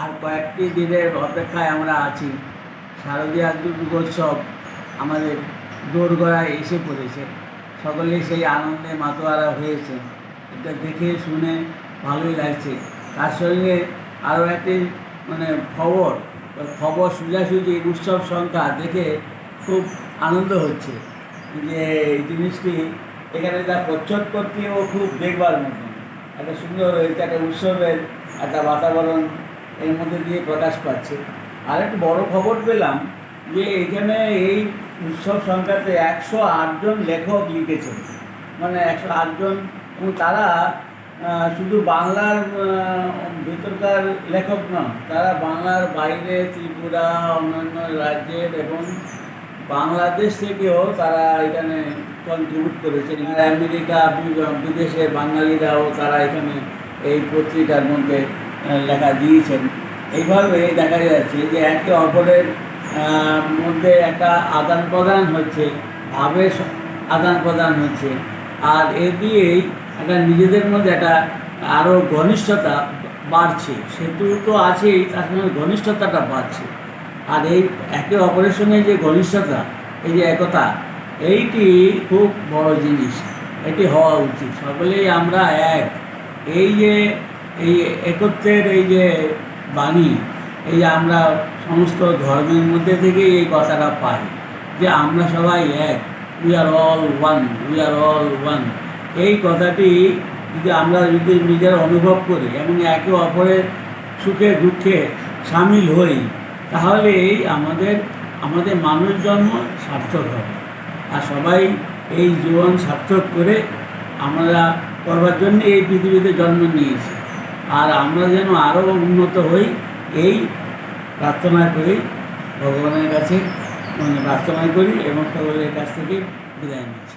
আর কয়েকটি দিনের অপেক্ষায় আমরা আছি। শারদীয়া দুর্গোৎসব আমাদের দোরগড়ায় এসে পড়েছে। সকলেই সেই আনন্দে মাতোয়ারা হয়েছে এটা দেখে শুনে ভালোই লাগছে। তার সঙ্গে আরও একটি মানে খবর খবর সোজাসুজি উৎসব সংখ্যা দেখে খুব আনন্দ হচ্ছে যে এই জিনিসটি এখানে তার প্রচ্ছদ করতেও খুব দেখবার মতন। একটা সুন্দর এটা একটা উৎসবের একটা বাতাবরণ এর মধ্যে দিয়ে প্রকাশ পাচ্ছে। আর একটা বড় খবর পেলাম যে এখানে এই উৎসব সংখ্যাতে একশো আটজন লেখক লিখেছেন। মানে একশো আটজন এবং তারা শুধু বাংলার ভেতরকার লেখক নন, তারা বাংলার বাইরে, ত্রিপুরা, অন্যান্য রাজ্যের এবং বাংলাদেশ থেকেও তারা এখানে কন্ট্রিবিউট করেছেন। আমেরিকা বি- বিদেশের বাঙালিরাও তারা এখানে এই পত্রিকার মধ্যে লেখা দিয়েছেন। এইভাবে দেখা যাচ্ছে যে একে অপরের মধ্যে একটা আদান প্রদান হচ্ছে ভাবের স- আদান প্রদান হচ্ছে। আর এ দিয়েই একটা নিজেদের মধ্যে একটা আরও ঘনিষ্ঠতা বাড়ছে। সেতু তো আছেই, তার সঙ্গে ঘনিষ্ঠতাটা বাড়ছে। আর এই একে অপরের সঙ্গে যে ঘনিষ্ঠতা, এই যে একতা, এইটি খুব বড় জিনিস। এটি হওয়া উচিত। সকলেই আমরা এক। এই যে এই একত্রের এই যে বাণী, এই আমরা সমস্ত ধর্মের মধ্যে থেকেই এই কথাটা পাই যে আমরা সবাই এক we are all one we are all one এই কথাটি যদি আমরা যদি নিজেরা অনুভব করি এবং একে অপরের সুখে, দুঃখে সামিল হই তাহলেই আমাদের আমাদের মানুষ জন্ম সার্থক হবে। আর সবাই এই জীবন সার্থক করে আমরা করবার জন্য এই পৃথিবীতে জন্ম নিয়েছি। আর আমরা যেন আরও উন্নত হই, এই প্রার্থনা করি, ভগবানের কাছে মানে প্রার্থনা করি এবং সকলের কাছ থেকে বিদায় নিচ্ছি।